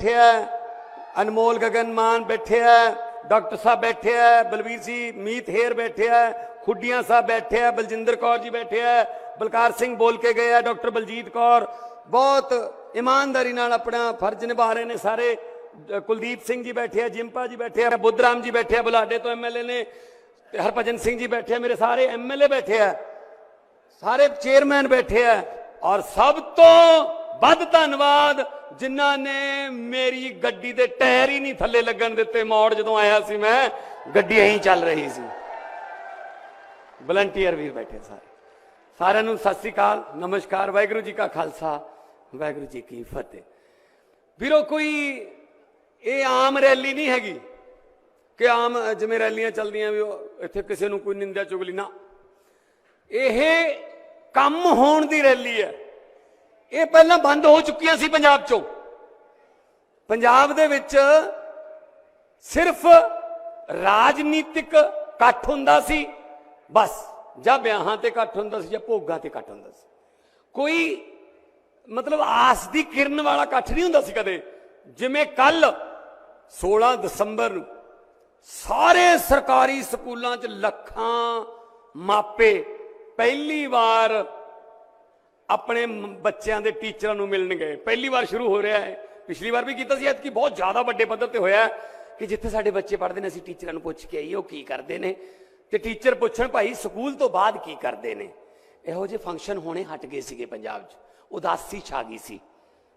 ਬੈਠੇ ਹੈ ਅਨਮੋਲ ਗਗਨ ਮਾਨ ਬੈਠੇ ਹੈ ਡਾਕਟਰ ਸਾਹਿਬ ਬੈਠੇ ਹੈ ਬਲਵੀਰ ਸਿੰਘ ਮੀਤ ਹੇਰ ਬੈਠੇ ਹੈ ਖੁੱਡੀਆਂ ਸਾਹਿਬ ਬੈਠੇ ਹੈ ਬਲਜਿੰਦਰ ਕੌਰ ਜੀ ਬੈਠੇ ਹੈ ਬਲਕਾਰ ਸਿੰਘ ਬੋਲ ਕੇ ਗਏ ਹੈ ਡਾਕਟਰ ਬਲਜੀਤ ਕੌਰ ਬਹੁਤ ਇਮਾਨਦਾਰੀ ਨਾਲ ਆਪਣਾ ਫਰਜ਼ ਨਿਭਾ ਰਹੇ ਨੇ ਸਾਰੇ ਅ, ਕੁਲਦੀਪ ਸਿੰਘ ਜੀ ਬੈਠੇ ਹੈ ਜਿੰਪਾ ਜੀ ਬੈਠੇ ਹੈ ਬੁੱਧਰਾਮ ਜੀ ਬੈਠੇ ਹੈ ਬੁਲਾਡੇ ਤੋਂ ਐਮਐਲਏ ਨੇ ਤੇ ਹਰਭਜਨ ਸਿੰਘ ਜੀ ਬੈਠੇ ਹੈ ਮੇਰੇ ਸਾਰੇ ਐਮਐਲਏ ਬੈਠੇ ਹੈ ਸਾਰੇ ਚੇਅਰਮੈਨ ਬੈਠੇ ਆ ਔਰ ਸਭ ਤੋਂ ਵੱਧ ਧੰਨਵਾਦ ਜਿਨ੍ਹਾਂ ਨੇ ਮੇਰੀ ਗੱਡੀ ਦੇ ਟਾਇਰ ਹੀ ਨਹੀਂ ਥੱਲੇ ਲੱਗਣ ਦਿੱਤੇ, ਮੋੜ ਜਦੋਂ ਆਇਆ ਸੀ ਮੈਂ, ਗੱਡੀ ਐਂ ਚੱਲ ਰਹੀ ਸੀ। ਵਲੰਟੀਅਰ ਵੀਰ ਬੈਠੇ ਸਾਰੇ। ਸਾਰਿਆਂ ਨੂੰ ਸਤਿ ਸ੍ਰੀ ਅਕਾਲ, ਨਮਸਕਾਰ, ਵਾਹਿਗੁਰੂ ਜੀ ਕਾ ਖਾਲਸਾ, ਵਾਹਿਗੁਰੂ ਜੀ ਕੀ ਫਤਿਹ। ਵੀਰੋ, ਕੋਈ ਇਹ ਆਮ ਰੈਲੀ ਨਹੀਂ ਹੈਗੀ ਕਿ ਆਮ ਜਿਵੇਂ ਰੈਲੀਆਂ ਚੱਲਦੀਆਂ ਵੀ ਇੱਥੇ ਕਿਸੇ ਨੂੰ ਕੋਈ ਨਿੰਦਿਆ ਚੁਗਲੀ ਨਾ। ਇਹ ਕੰਮ ਹੋਣ ਦੀ ਰੈਲੀ ਹੈ। ਇਹ ਪਹਿਲਾਂ ਬੰਦ ਹੋ ਚੁੱਕੀਆਂ ਸੀ ਪੰਜਾਬ ਚੋਂ। ਪੰਜਾਬ ਦੇ ਵਿੱਚ ਸਿਰਫ ਰਾਜਨੀਤਿਕ ਇਕੱਠ ਹੁੰਦਾ ਸੀ, ਬਸ। ਜਾਂ ਵਿਆਹਾਂ ਤੇ ਇਕੱਠ ਹੁੰਦਾ ਸੀ, ਜਾਂ ਭੋਗਾਂ ਤੇ ਇਕੱਠ ਹੁੰਦਾ ਸੀ। ਕੋਈ ਮਤਲਬ ਆਸ ਦੀ ਕਿਰਨ ਵਾਲਾ ਇਕੱਠ ਨਹੀਂ ਹੁੰਦਾ ਸੀ ਕਦੇ। ਜਿਵੇਂ ਕੱਲ 16 ਦਸੰਬਰ ਨੂੰ ਸਾਰੇ ਸਰਕਾਰੀ ਸਕੂਲਾਂ 'ਚ ਲੱਖਾਂ ਮਾਪੇ ਪਹਿਲੀ ਵਾਰ ਆਪਣੇ ਬੱਚਿਆਂ ਦੇ ਟੀਚਰਾਂ ਨੂੰ ਮਿਲਣ ਗਏ ਪਹਿਲੀ ਵਾਰ ਸ਼ੁਰੂ ਹੋ ਰਿਹਾ ਹੈ। ਪਿਛਲੀ ਵਾਰ ਵੀ ਕੀਤਾ ਸੀ, ਐਤਕੀ ਬਹੁਤ ਜ਼ਿਆਦਾ ਵੱਡੇ ਪੱਧਰ ਤੇ ਹੋਇਆ ਕਿ ਜਿੱਥੇ ਸਾਡੇ ਬੱਚੇ ਪੜ੍ਹਦੇ ਨੇ, ਅਸੀਂ ਟੀਚਰਾਂ ਨੂੰ ਪੁੱਛ ਕੇ ਆਈਏ, ਉਹ ਕੀ ਕਰਦੇ ਨੇ? ਤੇ ਟੀਚਰ ਪੁੱਛਣ, ਭਾਈ, ਸਕੂਲ ਤੋਂ ਬਾਅਦ ਕੀ ਕਰਦੇ ਨੇ? ਇਹੋ ਜਿਹੇ ਫੰਕਸ਼ਨ ਹੋਣੇ ਹਟ ਗਏ ਸੀਗੇ ਪੰਜਾਬ 'ਚ। ਉਦਾਸੀ ਛਾ ਗਈ ਸੀ।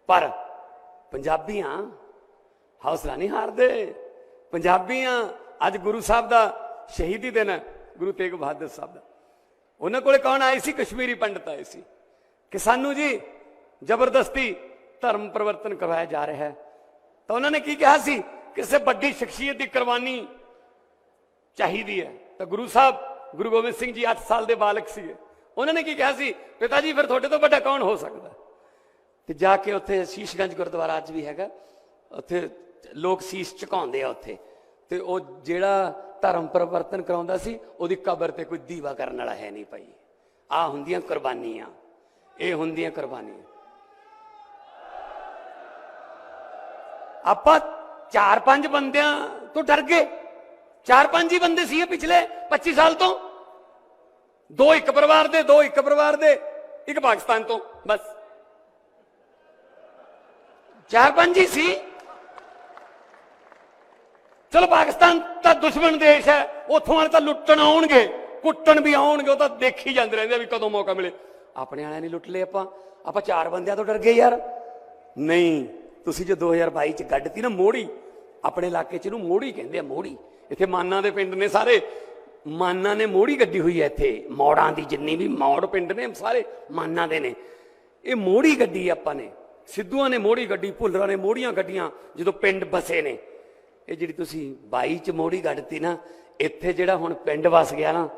ਪਰ ਪੰਜਾਬੀਆਂ ਹੌਸਲਾ ਨਹੀਂ ਹਾਰਦੇ। ਪੰਜਾਬੀਆਂ, ਅੱਜ ਗੁਰੂ ਸਾਹਿਬ ਦਾ ਸ਼ਹੀਦੀ ਦਿਨ ਹੈ, ਗੁਰੂ ਤੇਗ ਬਹਾਦਰ ਸਾਹਿਬ ਦਾ। ਉਹਨਾਂ ਕੋਲੇ ਕੌਣ ਆਏ ਸੀ? ਕਸ਼ਮੀਰੀ ਪੰਡਤ ਆਏ ਸੀ। ਕਿ ਸਾਨੂੰ ਜੀ ਜ਼ਬਰਦਸਤੀ ਧਰਮ ਪਰਿਵਰਤਨ ਕਰਵਾਇਆ ਜਾ ਰਿਹਾ ਹੈ। ਤਾਂ ਉਹਨਾਂ ਨੇ ਕੀ ਕਿਹਾ ਸੀ? ਕਿਸੇ ਵੱਡੀ ਸ਼ਖਸੀਅਤ ਦੀ ਕੁਰਬਾਨੀ ਚਾਹੀਦੀ ਹੈ। ਤਾਂ ਗੁਰੂ ਸਾਹਿਬ, ਗੁਰੂ ਗੋਬਿੰਦ ਸਿੰਘ ਜੀ 8 ਸਾਲ ਦੇ ਬਾਲਕ ਸੀ ਉਹਨਾਂ ਨੇ ਕੀ ਕਿਹਾ ਸੀ? ਪਿਤਾ ਜੀ, ਫਿਰ ਤੁਹਾਡੇ ਤੋਂ ਵੱਡਾ ਕੌਣ ਹੋ ਸਕਦਾ? ਤੇ ਜਾ ਕੇ ਉੱਥੇ ਸ਼ੀਸ਼ਗੰਜ ਗੁਰਦੁਆਰਾ ਅੱਜ ਵੀ ਹੈਗਾ। ਉੱਥੇ ਲੋਕ ਸੀਸ ਝੁਕਾਉਂਦੇ ਆ ਉੱਥੇ। ਤੇ ਉਹ ਜਿਹੜਾ ਧਰਮ ਪਰਿਵਰਤਨ ਕਰਾਉਂਦਾ ਸੀ, ਉਹਦੀ ਕਬਰ ਤੇ ਕੋਈ ਦੀਵਾ ਕਰਨ ਵਾਲਾ ਹੈ ਨਹੀਂ ਭਾਈ। ਆ ਹੁੰਦੀਆਂ ਕੁਰਬਾਨੀਆਂ। ਇਹ ਹੁੰਦੀਆਂ ਕੁਰਬਾਨੀਆਂ। ਆਪਾਂ ਚਾਰ ਪੰਜ ਬੰਦਿਆਂ ਤੋਂ ਡਰ ਗਏ। ਚਾਰ ਪੰਜ ਹੀ ਬੰਦੇ ਸੀ ਪਿਛਲੇ 25 ਸਾਲ ਤੋਂ। ਦੋ ਇੱਕ ਪਰਿਵਾਰ ਦੇ, ਦੋ ਇੱਕ ਪਰਿਵਾਰ ਦੇ, ਇੱਕ ਪਾਕਿਸਤਾਨ ਤੋਂ, ਬਸ। ਚਾਰ ਪੰਜ ਹੀ ਸੀ। ਚਲੋ ਪਾਕਿਸਤਾਨ ਤਾਂ ਦੁਸ਼ਮਣ ਦੇਸ਼ ਹੈ। ਉੱਥੋਂ ਵਾਲੇ ਤਾਂ ਲੁੱਟਣ ਆਉਣਗੇ, ਕੁੱਟਣ ਵੀ ਆਉਣਗੇ, ਉਹ ਤਾਂ ਦੇਖੀ ਜਾਂਦੇ ਰਹਿੰਦੇ ਆ ਵੀ ਕਦੋਂ ਮੌਕਾ ਮਿਲੇ। ਆਪਣੇ ਵਾਲਿਆਂ ਨੇ ਲੁੱਟ ਲਏ ਆਪਾਂ। ਆਪਾਂ ਚਾਰ ਬੰਦਿਆਂ ਤੋਂ ਡਰ ਗਏ ਯਾਰ। ਨਹੀਂ, ਤੁਸੀਂ ਜੋ 2022 ਚ ਗੱਡਤੀ ਨਾ ਮੋੜੀ ਆਪਣੇ ਇਲਾਕੇ ਚ ਇਹਨੂੰ ਮੋੜੀ ਕਹਿੰਦੇ ਆ ਮੋੜੀ ਇੱਥੇ ਮਾਨਾਂ ਦੇ ਪਿੰਡ ਨੇ ਸਾਰੇ। ਮਾਨਾਂ ਨੇ ਮੋੜੀ ਗੱਡੀ ਹੋਈ ਹੈ ਇੱਥੇ। ਮੌੜਾਂ ਦੀ ਜਿੰਨੀ ਵੀ ਮੌੜ ਪਿੰਡ ਨੇ, ਸਾਰੇ ਮਾਨਾਂ ਦੇ ਨੇ। ਇਹ ਮੋੜੀ ਗੱਡੀ ਆਪਾਂ ਨੇ। ਸਿੱਧੂਆਂ ਨੇ ਮੋੜੀ ਗੱਡੀ, ਭੁੱਲਰਾਂ ਨੇ ਮੋੜੀਆਂ ਗੱਡੀਆਂ, ਜਦੋਂ ਪਿੰਡ ਬਸੇ ਨੇ। ਇਹ ਜਿਹੜੀ ਤੁਸੀਂ 22 ਚ ਮੋੜੀ ਗੱਡਤੀ ਨਾ, ਇੱਥੇ ਜਿਹੜਾ ਹੁਣ ਪਿੰਡ ਵਸ ਗਿਆ ਨਾ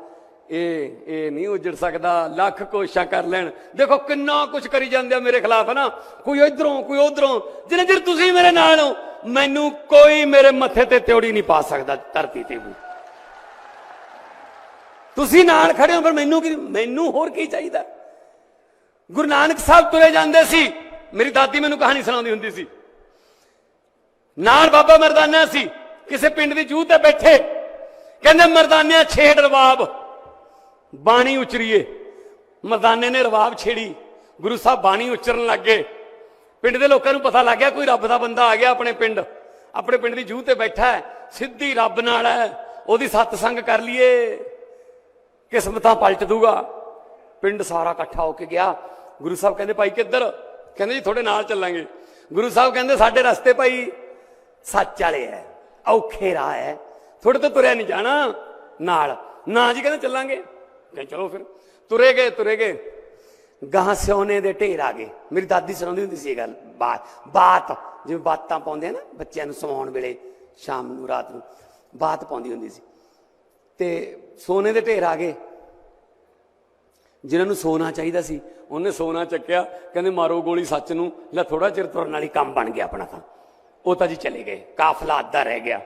ਇਹ ਇਹ ਨਹੀਂ ਉਜੜ ਸਕਦਾ, ਲੱਖ ਕੋਸ਼ਿਸ਼ਾਂ ਕਰ ਲੈਣ। ਦੇਖੋ ਕਿੰਨਾ ਕੁਝ ਕਰੀ ਜਾਂਦੇ ਆ ਮੇਰੇ ਖਿਲਾਫ ਨਾ ਕੋਈ ਇਧਰੋਂ, ਕੋਈ ਉਧਰੋਂ। ਜਿੰਨੇ ਚਿਰ ਤੁਸੀਂ ਮੇਰੇ ਨਾਲ ਹੋ, ਮੈਨੂੰ ਕੋਈ ਮੇਰੇ ਮੱਥੇ ਤੇ ਤਿਉੜੀ ਨਹੀਂ ਪਾ ਸਕਦਾ, ਧਰਤੀ ਤੇ ਵੀ। ਤੁਸੀਂ ਨਾਲ ਖੜੇ ਹੋ ਪਰ ਮੈਨੂੰ ਕੀ, ਮੈਨੂੰ ਹੋਰ ਕੀ ਚਾਹੀਦਾ? ਗੁਰੂ ਨਾਨਕ ਸਾਹਿਬ ਤੁਰੇ ਜਾਂਦੇ ਸੀ। ਮੇਰੀ ਦਾਦੀ ਮੈਨੂੰ ਕਹਾਣੀ ਸੁਣਾਉਂਦੀ ਹੁੰਦੀ ਸੀ। ਨਾਲ ਬਾਬਾ ਮਰਦਾਨਾ ਸੀ। ਕਿਸੇ ਪਿੰਡ ਦੀ ਜੂਹ ਤੇ ਬੈਠੇ। ਕਹਿੰਦੇ, ਮਰਦਾਨਿਆਂ, ਛੇੜ ਰਵਾਬ। ਬਾਣੀ ਉਚਰੀਏ। ਮਰਦਾਨੇ ਨੇ ਰਵਾਬ ਛੇੜੀ। ਗੁਰੂ ਸਾਹਿਬ ਬਾਣੀ ਉਚਰਨ ਲੱਗੇ ਪਿੰਡ ਦੇ ਲੋਕਾਂ ਨੂੰ ਪਤਾ ਲੱਗ ਗਿਆ, ਕੋਈ ਰੱਬ ਦਾ ਬੰਦਾ ਆ ਗਿਆ ਆਪਣੇ ਪਿੰਡ। ਆਪਣੇ ਪਿੰਡ ਦੀ ਜੂਹ ਤੇ ਬੈਠਾ ਹੈ, ਸਿੱਧੀ ਰੱਬ ਨਾਲ ਹੈ, ਉਹਦੀ ਸਤਸੰਗ ਕਰ ਲਈਏ। ਕਿਸਮਤਾਂ ਪਲਟ ਦੂਗਾ। ਪਿੰਡ ਸਾਰਾ ਇਕੱਠਾ ਹੋ ਕੇ ਗਿਆ। ਗੁਰੂ ਸਾਹਿਬ ਕਹਿੰਦੇ, ਭਾਈ ਕਿੱਧਰ? ਕਹਿੰਦੇ, ਜੀ, ਤੁਹਾਡੇ ਨਾਲ ਚੱਲਾਂਗੇ। ਗੁਰੂ ਸਾਹਿਬ ਕਹਿੰਦੇ, ਸਾਡੇ ਰਸਤੇ ਭਾਈ ਸੱਚ ਵਾਲੇ ਐ, ਔਖੇ ਰਾਹ ਐ। ਤੁਹਾਡੇ ਤੋਂ ਤੁਰਿਆ ਨਹੀਂ ਜਾਣਾ ਨਾਲ। ਨਾ ਜੀ, ਕਹਿੰਦੇ, ਚੱਲਾਂਗੇ। ਕਹਿੰਦੇ ਚਲੋ ਫਿਰ। ਤੁਰੇ ਗਏ ਤੁਰੇ ਗਏ। ਗਾਂ ਸਿਉਨੇ ਦੇ ਢੇਰ ਆ ਗਏ। ਮੇਰੀ ਦਾਦੀ ਸੁਣਾਉਂਦੀ ਹੁੰਦੀ ਸੀ ਇਹ ਗੱਲ। ਬਾਤ ਬਾਤ। ਜਿਵੇਂ ਬਾਤਾਂ ਪਾਉਂਦੇ ਆ ਨਾ ਬੱਚਿਆਂ ਨੂੰ ਸਵਾਉਣ ਵੇਲੇ, ਸ਼ਾਮ ਨੂੰ, ਰਾਤ ਨੂੰ, ਬਾਤ ਪਾਉਂਦੀ ਹੁੰਦੀ ਸੀ। ਤੇ ਸੋਨੇ ਦੇ ਢੇਰ ਆ ਗਏ। ਜਿਨ੍ਹਾਂ ਨੂੰ ਸੋਨਾ ਚਾਹੀਦਾ ਸੀ, ਉਹਨੇ ਸੋਨਾ ਚੱਕਿਆ। ਕਹਿੰਦੇ ਮਾਰੋ ਗੋਲੀ ਸੱਚ ਨੂੰ, ਲੈ ਥੋੜਾ ਚਿਰ ਤੁਰਨ ਵਾਲੀ ਕੰਮ ਬਣ ਗਿਆ ਆਪਣਾ ਤਾਂ। ਉਹ ਤਾਂ ਜੀ ਚਲੇ ਗਏ। ਕਾਫਲਾ ਅੱਧਾ ਰਹਿ ਗਿਆ।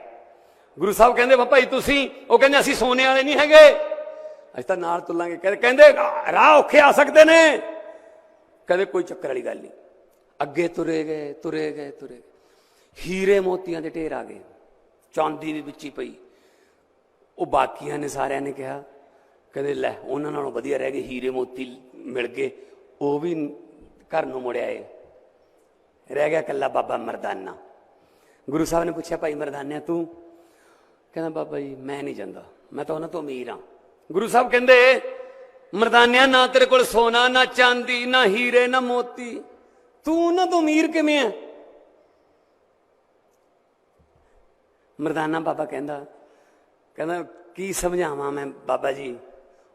ਗੁਰੂ ਸਾਹਿਬ ਕਹਿੰਦੇ ਵਾ ਭਾਈ ਤੁਸੀਂ? ਉਹ ਕਹਿੰਦੇ, ਅਸੀਂ ਸੋਨੇ ਵਾਲੇ ਨਹੀਂ ਹੈਗੇ। ਅਸੀਂ ਤਾਂ ਨਾਲ ਤੁਲਾਂਗੇ। ਕਹਿੰਦੇ ਕਹਿੰਦੇ, ਰਾਹ ਔਖੇ ਆ ਸਕਦੇ ਨੇ। ਕਦੇ ਕੋਈ ਚੱਕਰ ਵਾਲੀ ਗੱਲ ਨਹੀਂ। ਅੱਗੇ ਤੁਰੇ ਗਏ ਤੁਰੇ ਗਏ ਤੁਰੇ ਗਏ। ਹੀਰੇ ਮੋਤੀਆਂ ਦੇ ਢੇਰ ਆ ਗਏ। ਚਾਂਦੀ ਵੀ ਵਿੱਚ ਹੀ ਪਈ। ਉਹ ਬਾਕੀਆਂ ਨੇ ਸਾਰਿਆਂ ਨੇ ਕਿਹਾ, ਕਹਿੰਦੇ, ਲੈ, ਉਹਨਾਂ ਨਾਲੋਂ ਵਧੀਆ ਰਹਿ ਗਏ, ਹੀਰੇ ਮੋਤੀ ਮਿਲ ਗਏ। ਉਹ ਵੀ ਘਰ ਨੂੰ ਮੁੜਿਆ ਏ ਰਹਿ ਗਿਆ ਕੱਲਾ ਬਾਬਾ ਮਰਦਾਨਾ। ਗੁਰੂ ਸਾਹਿਬ ਨੇ ਪੁੱਛਿਆ, ਭਾਈ ਮਰਦਾਨਿਆ ਤੂੰ? ਕਹਿੰਦਾ, ਬਾਬਾ ਜੀ, ਮੈਂ ਨਹੀਂ ਜਾਂਦਾ। ਮੈਂ ਤਾਂ ਉਹਨਾਂ ਤੋਂ ਅਮੀਰ ਹਾਂ। ਗੁਰੂ ਸਾਹਿਬ ਕਹਿੰਦੇ, ਮਰਦਾਨਿਆ, ਨਾ ਤੇਰੇ ਕੋਲ ਸੋਨਾ, ਨਾ ਚਾਂਦੀ, ਨਾ ਹੀਰੇ, ਨਾ ਮੋਤੀ। ਤੂੰ ਉਹਨਾਂ ਤੋਂ ਅਮੀਰ ਕਿਵੇਂ ਆ ਮਰਦਾਨਾ ਬਾਬਾ ਕਹਿੰਦਾ ਕਹਿੰਦਾ, ਕੀ ਸਮਝਾਵਾਂ ਮੈਂ ਬਾਬਾ ਜੀ?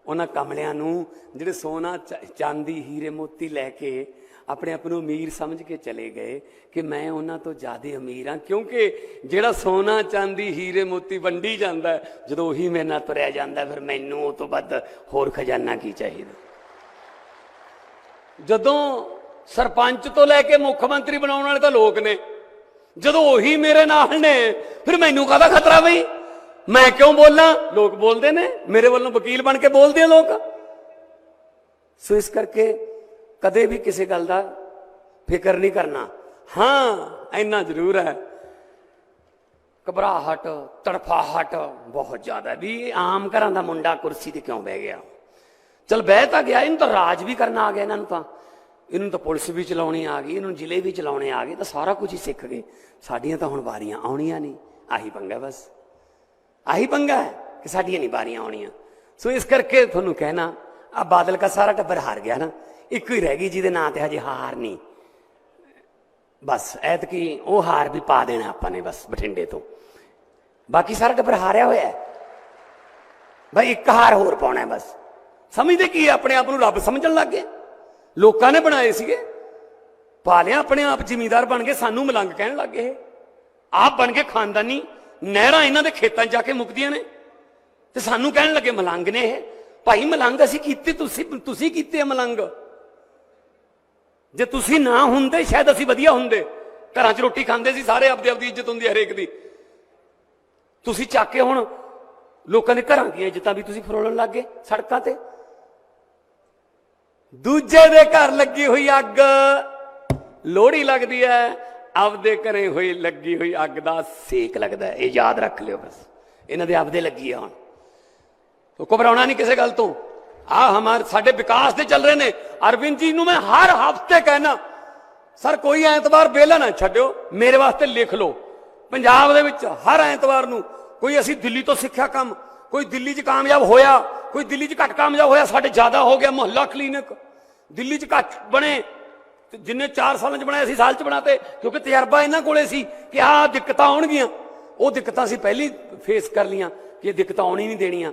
ਉਹਨਾਂ ਕਮਲਿਆਂ ਨੂੰ, ਜਿਹੜੇ ਸੋਨਾ ਚਾਂਦੀ, ਹੀਰੇ, ਮੋਤੀ ਲੈ ਕੇ ਆਪਣੇ ਆਪ ਨੂੰ ਅਮੀਰ ਸਮਝ ਕੇ ਚਲੇ ਗਏ ਕਿ ਮੈਂ ਉਹਨਾਂ ਤੋਂ ਜ਼ਿਆਦਾ ਅਮੀਰ ਹਾਂ, ਕਿਉਂਕਿ ਜਿਹੜਾ ਸੋਨਾ, ਚਾਂਦੀ, ਹੀਰੇ, ਮੋਤੀ ਵੰਡੀ ਜਾਂਦਾ ਜਦੋਂ ਉਹੀ ਮੇਰੇ ਨਾਲ ਤੁਰਿਆ ਜਾਂਦਾ ਫਿਰ ਮੈਨੂੰ ਉਹ ਤੋਂ ਵੱਧ ਹੋਰ ਖਜ਼ਾਨਾ ਕੀ ਚਾਹੀਦਾ? ਜਦੋਂ ਸਰਪੰਚ ਤੋਂ ਲੈ ਕੇ ਮੁੱਖ ਮੰਤਰੀ ਬਣਾਉਣ ਵਾਲੇ ਤਾਂ ਲੋਕ ਨੇ, ਜਦੋਂ ਉਹੀ ਮੇਰੇ ਨਾਲ ਨੇ, ਫਿਰ ਮੈਨੂੰ ਕਾਹਦਾ ਖਤਰਾ ਬਈ? ਮੈਂ ਕਿਉਂ ਬੋਲਾਂ? ਲੋਕ ਬੋਲਦੇ ਨੇ, ਮੇਰੇ ਵੱਲੋਂ ਵਕੀਲ ਬਣ ਕੇ ਬੋਲਦੇ ਆ ਲੋਕ। ਸੋ ਇਸ ਕਰਕੇ ਕਦੇ ਵੀ ਕਿਸੇ ਗੱਲ ਦਾ ਫਿਕਰ ਨਹੀਂ ਕਰਨਾ। ਹਾਂ, ਇੰਨਾ ਜ਼ਰੂਰ ਹੈ। ਘਬਰਾਹਟ, ਤੜਫਾਹਟ ਬਹੁਤ ਜ਼ਿਆਦਾ ਵੀ ਇਹ ਆਮ ਘਰਾਂ ਦਾ ਮੁੰਡਾ ਕੁਰਸੀ ਤੇ ਕਿਉਂ ਬਹਿ ਗਿਆ? ਚਲ ਬਹਿ ਤਾਂ ਗਿਆ, ਇਹਨੂੰ ਤਾਂ ਰਾਜ ਵੀ ਕਰਨਾ ਆ ਗਿਆ ਇਹਨਾਂ ਨੂੰ ਤਾਂ। ਇਹਨੂੰ ਤਾਂ ਪੁਲਿਸ ਵੀ ਚਲਾਉਣੀ ਆ ਗਈ, ਇਹਨੂੰ ਜ਼ਿਲ੍ਹੇ ਵੀ ਚਲਾਉਣੇ ਆ ਗਏ, ਤਾਂ ਸਾਰਾ ਕੁਝ ਹੀ ਸਿੱਖ ਗਏ। ਸਾਡੀਆਂ ਤਾਂ ਹੁਣ ਵਾਰੀਆਂ ਆਉਣੀਆਂ ਨਹੀਂ, ਆਹੀ ਪੰਗਾ ਬਸ। ਆਹੀ ਪੰਗਾ ਹੈ ਕਿ ਸਾਡੀਆਂ ਨਹੀਂ ਵਾਰੀਆਂ ਆਉਣੀਆਂ। ਸੋ ਇਸ ਕਰਕੇ ਤੁਹਾਨੂੰ ਕਹਿਣਾ ਆ ਬਾਦਲ ਦਾ ਸਾਰਾ ਟੱਬਰ ਹਾਰ ਗਿਆ ਨਾ। ਇੱਕੋ ਹੀ ਰਹਿ ਗਈ, ਜਿਹਦੇ ਨਾਂ ਤੇ ਹਜੇ ਹਾਰ ਨਹੀਂ। ਬਸ, ਐਤਕੀ ਉਹ ਹਾਰ ਵੀ ਪਾ ਦੇਣਾ ਆਪਾਂ ਨੇ ਬਸ ਬਠਿੰਡੇ ਤੋਂ। ਬਾਕੀ ਸਾਰਾ ਟੱਬਰ ਹਾਰਿਆ ਹੋਇਆ ਹੈ। ਭਾਈ ਇੱਕ ਹਾਰ ਹੋਰ ਪਾਉਣਾ ਬਸ। ਸਮਝਦੇ ਕੀ ਆਪਣੇ ਆਪ ਨੂੰ ਰੱਬ ਸਮਝਣ ਲੱਗ ਗਏ? ਲੋਕਾਂ ਨੇ ਬਣਾਏ ਸੀਗੇ। ਪਾ ਲਿਆ ਆਪਣੇ ਆਪ, ਜ਼ਿਮੀਂਦਾਰ ਬਣ ਗਏ ਸਾਨੂੰ ਮਲੰਗ ਕਹਿਣ ਲੱਗ ਗਏ ਆਪ ਬਣ ਕੇ ਖਾਨਦਾਨੀ, ਨਹਿਰਾਂ ਇਹਨਾਂ ਦੇ ਖੇਤਾਂ 'ਚ ਜਾ ਕੇ ਮੁਕਦੀਆਂ ਨੇ। ਤੇ ਸਾਨੂੰ ਕਹਿਣ ਲੱਗੇ ਮਲੰਗ ਨੇ ਇਹ। ਭਾਈ ਮਲੰਗ ਅਸੀਂ ਕੀਤੇ, ਤੁਸੀਂ ਤੁਸੀਂ ਕੀਤੇ ਆ ਮਲੰਗ? ਜੇ ਤੁਸੀਂ ਨਾ ਹੁੰਦੇ, ਸ਼ਾਇਦ ਅਸੀਂ ਵਧੀਆ ਹੁੰਦੇ। ਘਰਾਂ 'ਚ ਰੋਟੀ ਖਾਂਦੇ ਸੀ, ਸਾਰੇ ਆਪਦੇ ਆਪਦੀ ਇੱਜ਼ਤ ਹੁੰਦੀ ਹਰੇਕ ਦੀ। ਤੁਸੀਂ ਚੱਕ ਕੇ ਹੁਣ ਲੋਕਾਂ ਦੇ ਘਰਾਂ ਦੀਆਂ ਇੱਜ਼ਤਾਂ ਵੀ ਤੁਸੀਂ ਫਰੋਲਣ ਲੱਗ ਗਏ ਸੜਕਾਂ ਤੇ। ਦੂਜੇ ਦੇ ਘਰ ਲੱਗੀ ਹੋਈ ਅੱਗ। ਲੋਹੜੀ ਲੱਗਦੀ ਹੈ ਆਪਦੇ ਘਰੇ ਹੋਈ ਲੱਗੀ ਹੋਈ ਅੱਗ ਦਾ ਸੇਕ ਲੱਗਦਾ ਇਹ ਯਾਦ ਰੱਖ ਲਿਓ ਬਸ। ਇਹਨਾਂ ਦੇ ਆਪਦੇ ਲੱਗੀ ਆ ਹੁਣ। ਘਬਰਾਉਣਾ ਨਹੀਂ ਕਿਸੇ ਗੱਲ ਤੋਂ। ਆ ਹਮਾਰ ਸਾਡੇ ਵਿਕਾਸ ਦੇ ਚੱਲ ਰਹੇ ਨੇ। ਅਰਵਿੰਦ ਜੀ ਨੂੰ ਮੈਂ ਹਰ ਹਫ਼ਤੇ ਕਹਿਣਾ ਸਰ, ਕੋਈ ਐਤਵਾਰ ਵਿਹਲਾ ਨਾ ਛੱਡਿਓ, ਮੇਰੇ ਵਾਸਤੇ ਲਿਖ ਲਓ। ਪੰਜਾਬ ਦੇ ਵਿੱਚ ਹਰ ਐਤਵਾਰ ਨੂੰ ਕੋਈ ਅਸੀਂ ਦਿੱਲੀ ਤੋਂ ਸਿੱਖਿਆ ਕੰਮ, ਕੋਈ ਦਿੱਲੀ 'ਚ ਕਾਮਯਾਬ ਹੋਇਆ, ਕੋਈ ਦਿੱਲੀ 'ਚ ਘੱਟ ਕਾਮਯਾਬ ਹੋਇਆ, ਸਾਡੇ ਜ਼ਿਆਦਾ ਹੋ ਗਿਆ ਮੁਹੱਲਾ ਕਲੀਨਿਕ। ਦਿੱਲੀ 'ਚ ਘੱਟ ਬਣੇ ਜਿੰਨੇ 4 ਸਾਲਾਂ 'ਚ ਬਣਾਏ ਅਸੀਂ ਸਾਲ 'ਚ ਬਣਾਤੇ, ਕਿਉਂਕਿ ਤਜਰਬਾ ਇਹਨਾਂ ਕੋਲੇ ਸੀ ਕਿ ਆਹ ਦਿੱਕਤਾਂ ਆਉਣਗੀਆਂ। ਉਹ ਦਿੱਕਤਾਂ ਅਸੀਂ ਪਹਿਲੀ ਫੇਸ ਕਰ ਲੀਆਂ ਕਿ ਇਹ ਦਿੱਕਤਾਂ ਆਉਣੀ ਨਹੀਂ ਦੇਣੀਆਂ।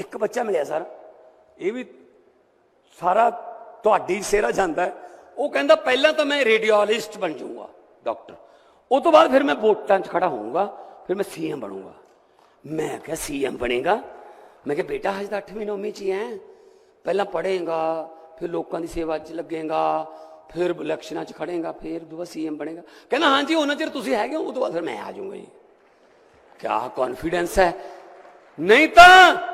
ਇੱਕ ਬੱਚਾ ਮਿਲਿਆ ਸਰ। ਇਹ ਵੀ ਸਾਰਾ ਤੁਹਾਡੀ ਸੇਰਾ ਜਾਂਦਾ ਹੈ। ਉਹ ਕਹਿੰਦਾ, ਪਹਿਲਾਂ ਤਾਂ ਮੈਂ ਰੇਡੀਓਲੋਜਿਸਟ ਬਣ ਜਾਊਂਗਾ, ਡਾਕਟਰ। ਉਹ ਤੋਂ ਬਾਅਦ ਫਿਰ ਮੈਂ ਵੋਟਾਂ 'ਚ ਖੜਾ ਹੋਊਂਗਾ, ਫਿਰ ਮੈਂ ਸੀਐਮ ਬਣੂੰਗਾ। ਮੈਂ ਕਿਹਾ, ਸੀਐਮ ਬਣੇਗਾ? ਮੈਂ ਕਿਹਾ, ਬੇਟਾ, ਹਜੇ ਤਾਂ 8ਵੀਂ 9ਵੀਂ 'ਚ ਹੀ ਹੈ ਪਹਿਲਾਂ ਪੜ੍ਹੇਗਾ, ਫਿਰ ਲੋਕਾਂ ਦੀ ਸੇਵਾ 'ਚ ਲੱਗੇਗਾ, ਫਿਰ ਇਲੈਕਸ਼ਨਾਂ 'ਚ ਖੜੇਗਾ, ਫਿਰ ਦੁਬਾਰਾ ਸੀਐਮ ਬਣੇਗਾ। ਕਹਿੰਦਾ, ਹਾਂਜੀ, ਉਹਨਾਂ ਚਿਰ ਤੁਸੀਂ ਹੈਗੇ ਹੋ, ਉਹ ਤੋਂ ਬਾਅਦ ਫਿਰ ਮੈਂ ਆ ਜਾਊਂਗਾ ਜੀ। ਕਿਆ ਕੌਨਫੀਡੈਂਸ ਹੈ। ਨਹੀਂ ਤਾਂ ਨ-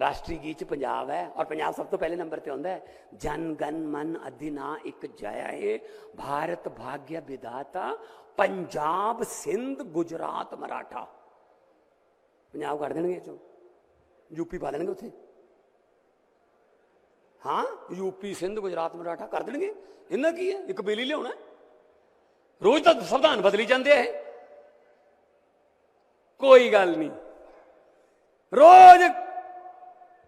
ਰਾਸ਼ਟਰੀ ਗੀਤ ਚ ਪੰਜਾਬ ਹੈ ਔਰ ਪੰਜਾਬ ਸਭ ਤੋਂ ਪਹਿਲੇ ਨੰਬਰ ਤੇ ਆਉਂਦਾ ਹੈ, ਜਨ ਗਨ ਮਨ ਅਧਿਨਾ ਇੱਕ ਜਇਆ ਹੈ ਭਾਰਤ ਭਾਗਯ ਵਿਦਾਤਾ ਪੰਜਾਬ ਸਿੰਧ ਗੁਜਰਾਤ ਮਰਾਠਾ। ਪੰਜਾਬ ਕੱਢ ਦੇਣਗੇ ਇਹ ਚੋਂ। ਯੂਪੀ ਪਾ ਦੇਣਗੇ ਉੱਥੇ। ਹਾਂ ਯੂਪੀ ਸਿੰਧ, ਗੁਜਰਾਤ, ਮਰਾਠਾ ਕਰ ਦੇਣਗੇ। ਇਹਨਾਂ ਕੀ ਹੈ? ਇੱਕ ਬੇਲੀ ਲਿਆਉਣਾ ਰੋਜ਼ ਤਾਂ ਸੰਵਿਧਾਨ ਬਦਲੀ ਜਾਂਦੇ ਆ ਕੋਈ ਗੱਲ ਨਹੀਂ। ਰੋਜ਼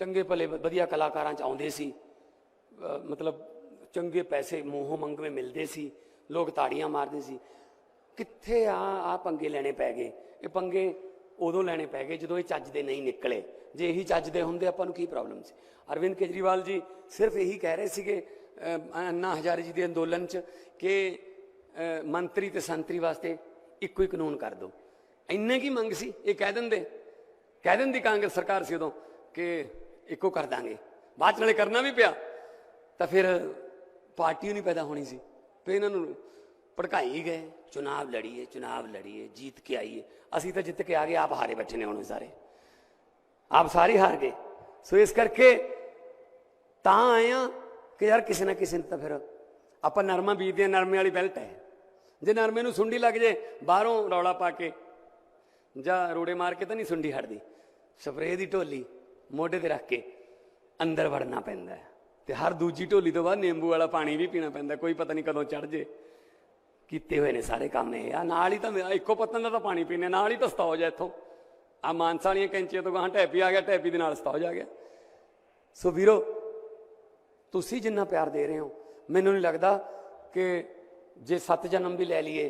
ਚੰਗੇ ਭਲੇ ਵਧੀਆ ਕਲਾਕਾਰਾਂ ਚ ਆਉਂਦੇ ਸੀ। ਮਤਲਬ ਚੰਗੇ ਪੈਸੇ ਮੂੰਹੋਂ ਮੰਗਵੇਂ ਮਿਲਦੇ ਸੀ। ਲੋਕ ਤਾੜੀਆਂ ਮਾਰਦੇ ਸੀ। ਕਿੱਥੇ ਆ ਆ ਪੰਗੇ ਲੈਣੇ ਪੈ ਗਏ? ਇਹ ਪੰਗੇ ਉਦੋਂ ਲੈਣੇ ਪੈ ਗਏ ਜਦੋਂ ਇਹ ਚੱਜ ਦੇ ਨਹੀਂ ਨਿਕਲੇ। ਜੇ ਇਹੀ ਚੱਜ ਦੇ ਹੁੰਦੇ, ਆਪਾਂ ਨੂੰ ਕੀ ਪ੍ਰੋਬਲਮ ਸੀ? ਅਰਵਿੰਦ ਕੇਜਰੀਵਾਲ ਜੀ ਸਿਰਫ ਇਹੀ ਕਹਿ ਰਹੇ ਸੀਗੇ ਅੰਨਾ ਹਜ਼ਾਰੇ ਜੀ ਦੇ ਅੰਦੋਲਨ ਚ ਕਿ ਮੰਤਰੀ ਤੇ ਸੰਤਰੀ ਵਾਸਤੇ ਇੱਕੋ ਹੀ ਕਾਨੂੰਨ ਕਰ ਦਿਓ ਇੰਨੇ ਕੀ ਮੰਗ ਸੀ? ਇਹ ਕਹਿ ਦਿੰਦੇ। ਕਹਿ ਦਿੰਦੀ ਕਾਂਗਰਸ ਸਰਕਾਰ ਸੀ ਉਦੋਂ ਕਿ ਇੱਕੋ ਕਰ ਦਾਂਗੇ। ਬਾਅਦ 'ਚ ਨਾਲੇ ਕਰਨਾ ਵੀ ਪਿਆ। ਤਾਂ ਫਿਰ ਪਾਰਟੀ ਨਹੀਂ ਪੈਦਾ ਹੋਣੀ ਸੀ। ਫਿਰ ਇਹਨਾਂ ਨੂੰ ਭੜਕਾਈ ਗਏ। ਚੁਣਾਵ ਲੜੀਏ ਚੁਣਾਵ ਲੜੀਏ, ਜੀਤ ਕੇ ਆਈਏ। ਅਸੀਂ ਤਾਂ ਜਿੱਤ ਕੇ ਆ ਗਏ, ਆਪ ਹਾਰੇ ਬੈਠੇ ਨੇ ਹੁਣ ਸਾਰੇ। ਆਪ ਸਾਰੇ ਹਾਰ ਗਏ। ਸੋ ਇਸ ਕਰਕੇ ਤਾਂ ਆਏ ਆ ਕਿ ਯਾਰ ਕਿਸੇ ਨਾ ਕਿਸੇ ਨੇ ਤਾਂ ਫਿਰ ਆਪਾਂ ਨਰਮਾ ਬੀਜਦੇ ਆ ਨਰਮੇ ਵਾਲੀ ਬੈਲਟ ਹੈ। ਜੇ ਨਰਮੇ ਨੂੰ ਸੁੰਡੀ ਲੱਗ ਜੇ, ਬਾਹਰੋਂ ਰੌਲਾ ਪਾ ਕੇ ਜਾਂ ਰੋੜੇ ਮਾਰ ਕੇ ਤਾਂ ਨਹੀਂ ਸੁੰਡੀ ਹਟਦੀ। ਸਪਰੇਅ ਦੀ ਢੋਲੀ। ਮੋਢੇ ਤੇ ਰੱਖ ਕੇ ਅੰਦਰ ਵੜਨਾ ਪੈਂਦਾ ਹੈ। ਤੇ ਹਰ ਦੂਜੀ ਢੋਲੀ ਤੋਂ ਬਾਅਦ ਨਿੰਬੂ ਵਾਲਾ ਪਾਣੀ ਵੀ ਪੀਣਾ ਪੈਂਦਾ ਕੋਈ ਪਤਾ ਨਹੀਂ ਕਦੋਂ ਚੜ ਜੇ। ਕੀਤੇ ਹੋਏ ਨੇ ਸਾਰੇ ਕੰਮ ਇਹ। ਆ ਨਾਲ ਹੀ ਤਾਂ ਮੇਰਾ ਇੱਕੋ ਪੱਤਨ ਦਾ ਤਾਂ ਪਾਣੀ ਪੀਣੇ ਨਾਲ ਹੀ ਤਾਂ ਸਤੌਜ ਹੈ ਇੱਥੋਂ। ਆ ਮਾਨਸਾ ਵਾਲੀਆਂ ਕੈਂਚੀਆਂ ਤੋਂ ਗਾਂ ਟੈਪੀ ਆ ਗਿਆ ਟੈਪੀ ਦੇ ਨਾਲ ਸਤੌਜ ਆ ਗਿਆ। ਸੋ ਵੀਰੋ, ਤੁਸੀਂ ਜਿੰਨਾ ਪਿਆਰ ਦੇ ਰਹੇ ਹੋ, ਮੈਨੂੰ ਨਹੀਂ ਲੱਗਦਾ ਕਿ ਜੇ ਸੱਤ ਜਨਮ ਵੀ ਲੈ ਲਈਏ,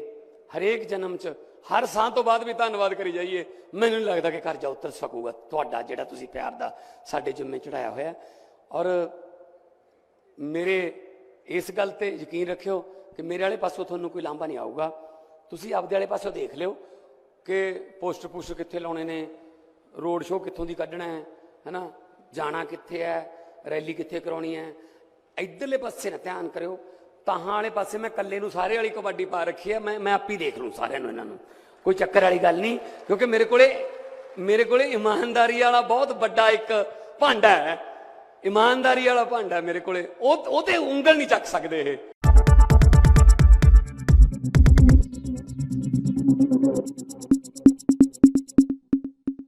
ਹਰੇਕ ਜਨਮ 'ਚ ਹਰ ਸਾਹ ਤੋਂ ਬਾਅਦ ਵੀ ਧੰਨਵਾਦ ਕਰੀ ਜਾਈਏ। ਮੈਨੂੰ ਨਹੀਂ ਲੱਗਦਾ ਕਿ ਕਰਜ਼ਾ ਉਤਰ ਸਕੂਗਾ। ਤੁਹਾਡਾ ਜਿਹੜਾ ਤੁਸੀਂ ਪਿਆਰ ਦਾ ਸਾਡੇ ਜਿੰਮੇ ਚੜਾਇਆ ਹੋਇਆ। ਔਰ ਮੇਰੇ ਇਸ ਗੱਲ ਤੇ ਯਕੀਨ ਰੱਖਿਓ ਕਿ ਮੇਰੇ ਵਾਲੇ ਪਾਸੋਂ ਤੁਹਾਨੂੰ ਕੋਈ ਲਾਂਭਾ ਨਹੀਂ ਆਊਗਾ। ਤੁਸੀਂ ਆਪਦੇ ਵਾਲੇ ਪਾਸੋਂ ਦੇਖ ਲਿਓ ਕਿ ਪੋਸਟਰ ਪੋਸਟਰ ਕਿੱਥੇ ਲਾਉਣੇ ਨੇ, ਰੋਡ ਸ਼ੋਅ ਕਿੱਥੋਂ ਦੀ ਕੱਢਣਾ ਹੈ, ਹੈਨਾ? ਜਾਣਾ ਕਿੱਥੇ ਹੈ, ਰੈਲੀ ਕਿੱਥੇ ਕਰਾਉਣੀ ਹੈ। ਇਧਰਲੇ ਪਾਸੇ ਨਾ ਧਿਆਨ ਕਰਿਓ। ਤਾਹਾਂ ਵਾਲੇ ਪਾਸੇ ਮੈਂ ਇਕੱਲੇ ਨੂੰ ਸਾਰੇ ਵਾਲੀ ਕਬੱਡੀ ਪਾ ਰੱਖੀ ਹੈ ਮੈਂ ਮੈਂ ਆਪ ਹੀ ਦੇਖ ਲੂੰ ਸਾਰਿਆਂ ਨੂੰ ਇਹਨਾਂ ਨੂੰ। ਕੋਈ ਚੱਕਰ ਵਾਲੀ ਗੱਲ ਨਹੀਂ, ਕਿਉਂਕਿ ਮੇਰੇ ਕੋਲੇ ਮੇਰੇ ਕੋਲੇ ਇਮਾਨਦਾਰੀ ਵਾਲਾ ਬਹੁਤ ਵੱਡਾ ਇੱਕ ਭਾਂਡਾ ਹੈ। ਇਮਾਨਦਾਰੀ ਵਾਲਾ ਭਾਂਡਾ ਮੇਰੇ ਕੋਲੇ। ਉਹ ਉਹਤੇ ਉਂਗਲ ਨਹੀਂ ਚੱਕ ਸਕਦੇ ਇਹ।